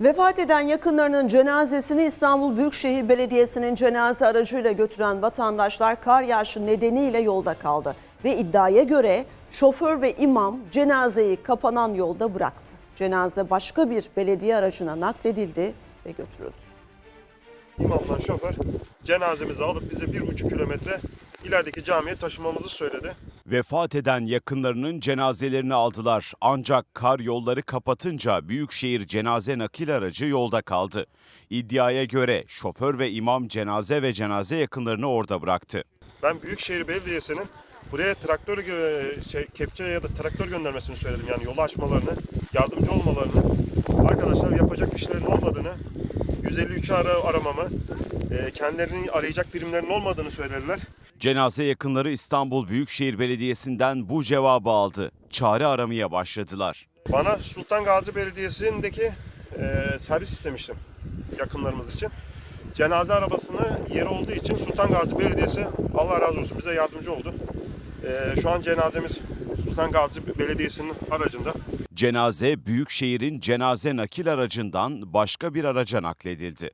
Vefat eden yakınlarının cenazesini İstanbul Büyükşehir Belediyesi'nin cenaze aracıyla götüren vatandaşlar kar yağışı nedeniyle yolda kaldı. Ve iddiaya göre şoför ve imam cenazeyi kapanan yolda bıraktı. Cenaze başka bir belediye aracına nakledildi ve götürüldü. İmamla şoför cenazemizi alıp bize bir buçuk kilometre ilerideki camiye taşımamızı söyledi. Vefat eden yakınlarının cenazelerini aldılar. Ancak kar yolları kapatınca Büyükşehir cenaze nakil aracı yolda kaldı. İddiaya göre şoför ve imam cenaze ve cenaze yakınlarını orada bıraktı. Ben Büyükşehir Belediyesi'nin buraya traktör şey, kepçe ya da traktör göndermesini söyledim. Yani yolu açmalarını, yardımcı olmalarını. Arkadaşlar yapacak işlerin olmadığını, 153 ara aramamı, e, kendilerini arayacak birimlerin olmadığını söylediler. Cenaze yakınları İstanbul Büyükşehir Belediyesi'nden bu cevabı aldı. Çare aramaya başladılar. Bana Sultan Gazi Belediyesi'ndeki e, servis istemiştim yakınlarımız için. Cenaze arabasını yeri olduğu için Sultan Gazi Belediyesi Allah razı olsun bize yardımcı oldu. E, şu an cenazemiz Sultan Gazi Belediyesi'nin aracında. Cenaze Büyükşehir'in cenaze nakil aracından başka bir araca nakledildi.